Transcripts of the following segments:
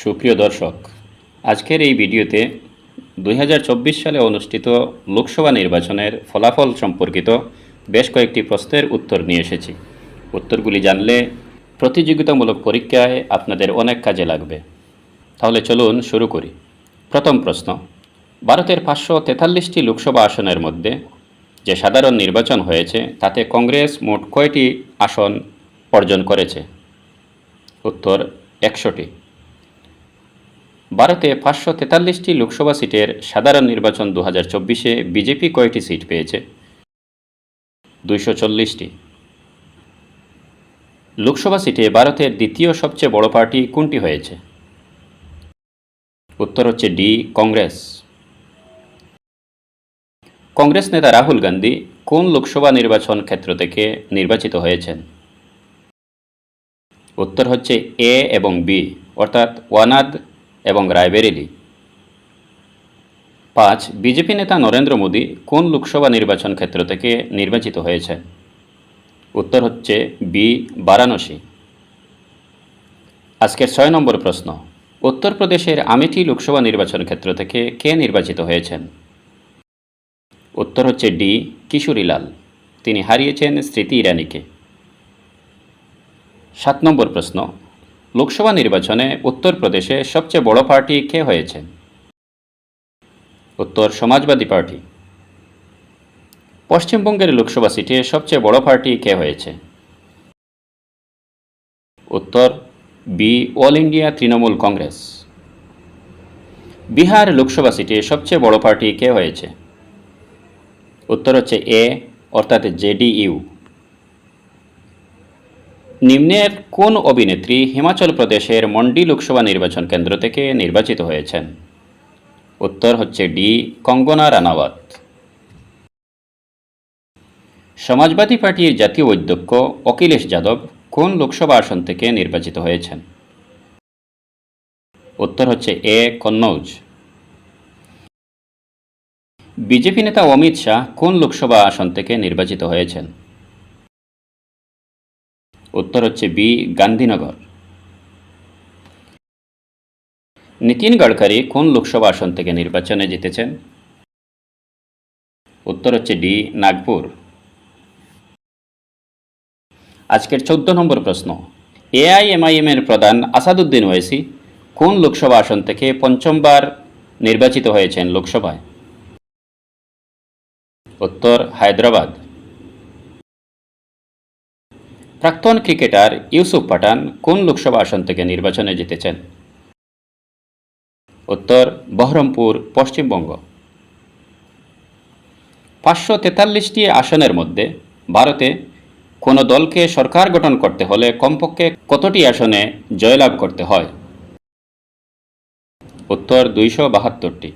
সুপ্রিয় দর্শক, আজকের এই ভিডিওতে দুই হাজার চব্বিশ সালে অনুষ্ঠিত লোকসভা নির্বাচনের ফলাফল সম্পর্কিত বেশ কয়েকটি প্রশ্নের উত্তর নিয়ে এসেছি। উত্তরগুলি জানলে প্রতিযোগিতামূলক পরীক্ষায় আপনাদের অনেক কাজে লাগবে। তাহলে চলুন শুরু করি। প্রথম প্রশ্ন, ভারতের পাঁচশো তেতাল্লিশটি লোকসভা আসনের মধ্যে যে সাধারণ নির্বাচন হয়েছে, তাতে কংগ্রেস মোট কয়টি আসন অর্জন করেছে? উত্তর, একশোটি। ভারতে পাঁচশো তেতাল্লিশটি লোকসভা সিটের সাধারণ নির্বাচন দু হাজার চব্বিশে বিজেপি কয়টি সিট পেয়েছে? দুইশো চল্লিশটি। লোকসভা সিটে ভারতের দ্বিতীয় সবচেয়ে বড় পার্টি কোনটি হয়েছে? উত্তর হচ্ছে ডি, কংগ্রেস। কংগ্রেস নেতা রাহুল গান্ধী কোন লোকসভা নির্বাচন ক্ষেত্র থেকে নির্বাচিত হয়েছেন? উত্তর হচ্ছে এ এবং বি, অর্থাৎ ওয়ানাদ এবং রায়বেরেলি পাঁচ, বিজেপি নেতা নরেন্দ্র মোদী কোন লোকসভা নির্বাচন ক্ষেত্র থেকে নির্বাচিত হয়েছে? উত্তর হচ্ছে বি, বারাণসী। আজকের ছয় নম্বর প্রশ্ন, উত্তরপ্রদেশের আমেঠি লোকসভা নির্বাচন ক্ষেত্র থেকে কে নির্বাচিত হয়েছেন? উত্তর হচ্ছে ডি, কিশোরীলাল। তিনি হারিয়েছেন স্মৃতি ইরানিকে। সাত নম্বর প্রশ্ন লোকসভা নির্বাচনে উত্তরপ্রদেশে সবচেয়ে বড় পার্টি কে হয়েছে? উত্তর সমাজবাদী পার্টি। পশ্চিমবঙ্গের লোকসভা সিটে সবচেয়ে বড় পার্টি কে হয়েছে? উত্তর, B, all India Trinamool Congress. Bihar Lok Sabha সিটে সবচেয়ে বড় পার্টি কে হয়েছে? উত্তর হচ্ছে এ, অর্থাৎ জেডিইউ নিম্নের কোন অভিনেত্রী হিমাচল প্রদেশের মন্ডি লোকসভা নির্বাচন কেন্দ্র থেকে নির্বাচিত হয়েছেন? উত্তর হচ্ছে ডি, কঙ্গনা রানাওয়াত। সমাজবাদী পার্টির জাতীয় অধ্যক্ষ অখিলেশ যাদব কোন লোকসভা আসন থেকে নির্বাচিত হয়েছেন? উত্তর হচ্ছে এ, কন্নৌজ। বিজেপি নেতা অমিত শাহ কোন লোকসভা আসন থেকে নির্বাচিত হয়েছেন? উত্তর হচ্ছে বি, গান্ধীনগর। নীতিন গডকারি কোন লোকসভা আসন থেকে নির্বাচনে জিতেছেন? উত্তর হচ্ছে ডি, নাগপুর। আজকের চোদ্দ নম্বর প্রশ্ন। এআইএমআইএম এর প্রধান আসাদুদ্দিন ওয়েসি কোন লোকসভা আসন থেকে পঞ্চমবার নির্বাচিত হয়েছেন লোকসভায়? উত্তর, হায়দ্রাবাদ। প্রাক্তন ক্রিকেটার ইউসুফ পাঠান কোন লোকসভা আসন থেকে নির্বাচনে জিতেছেন? উত্তর, বহরমপুর, পশ্চিমবঙ্গ। পাঁচশো তেতাল্লিশটি আসনের মধ্যে ভারতে কোনো দলকে সরকার গঠন করতে হলে কমপক্ষে কতটি আসনে জয়লাভ করতে হয়? উত্তর, দুইশো বাহাত্তরটি।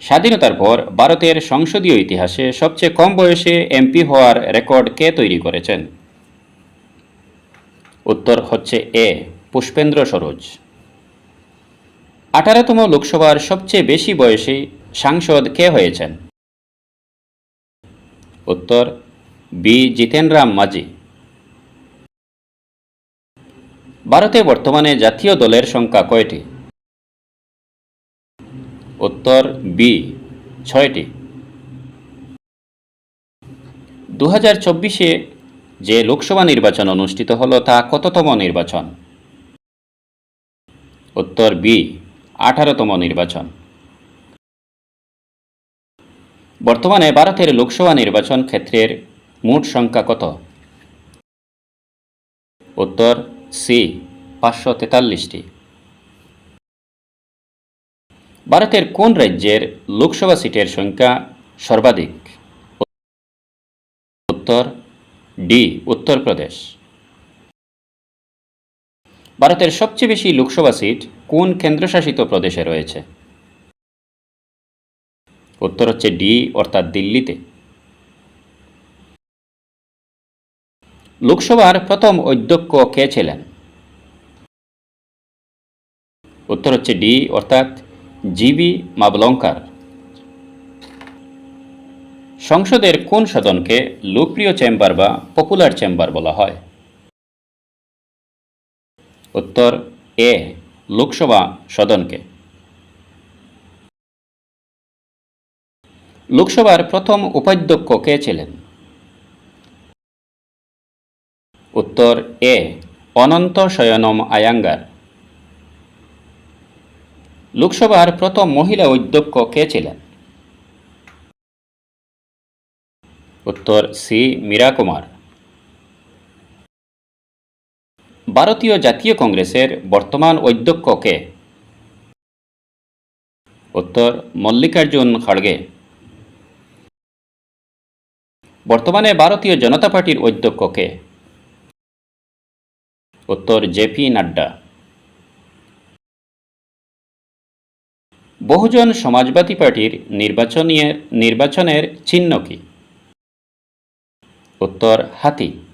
স্বাধীনতার পর ভারতের সংসদীয় ইতিহাসে সবচেয়ে কম বয়সে এমপি হওয়ার রেকর্ড কে তৈরি করেছেন? উত্তর হচ্ছে এ, পুষ্পেন্দ্র সরোজ। আঠারোতম লোকসভার সবচেয়ে বেশি বয়সী সাংসদ কে হয়েছেন? উত্তর, বি জিতেন রাম মাঝি। ভারতে বর্তমানে জাতীয় দলের সংখ্যা কয়টি? উত্তর বি ছয়টি। দু হাজার চব্বিশে যে লোকসভা নির্বাচন অনুষ্ঠিত হলো তা কততম নির্বাচন? উত্তর বি আঠারোতম নির্বাচন। বর্তমানে ভারতের লোকসভা নির্বাচন ক্ষেত্রের মোট সংখ্যা কত? উত্তর সি পাঁচশো তেতাল্লিশটি। ভারতের কোন রাজ্যের লোকসভা সিটের সংখ্যা সর্বাধিক? উত্তর ডি উত্তরপ্রদেশ ভারতের সবচেয়ে বেশি লোকসভা সিট কোন কেন্দ্রশাসিত প্রদেশে রয়েছে? উত্তর হচ্ছে ডি অর্থাৎ দিল্লিতে। লোকসভার প্রথম অধ্যক্ষ কে ছিলেন? উত্তর হচ্ছে ডি অর্থাৎ জিবি মাবলঙ্কার। সংসদের কোন সদনকে লোকপ্রিয় চেম্বার বা পপুলার চেম্বার বলা হয়? উত্তর, এ, লোকসভা সদনকে। লোকসভার প্রথম উপাধ্যক্ষ কে ছিলেন? উত্তর, এ, অনন্ত শয়নম আয়াঙ্গার। লোকসভার প্রথম মহিলা অধ্যক্ষ কে ছিলেন? উত্তর সি, মীরা কুমার। ভারতীয় জাতীয় কংগ্রেসের বর্তমান অধ্যক্ষ কে? উত্তর, মল্লিকার্জুন খড়গে। বর্তমানে ভারতীয় জনতা পার্টির অধ্যক্ষ কে? উত্তর জেপি নাড্ডা। বহুজন সমাজবাদী পার্টির নির্বাচনের নির্বাচনের চিহ্ন কি? উত্তর হাতি।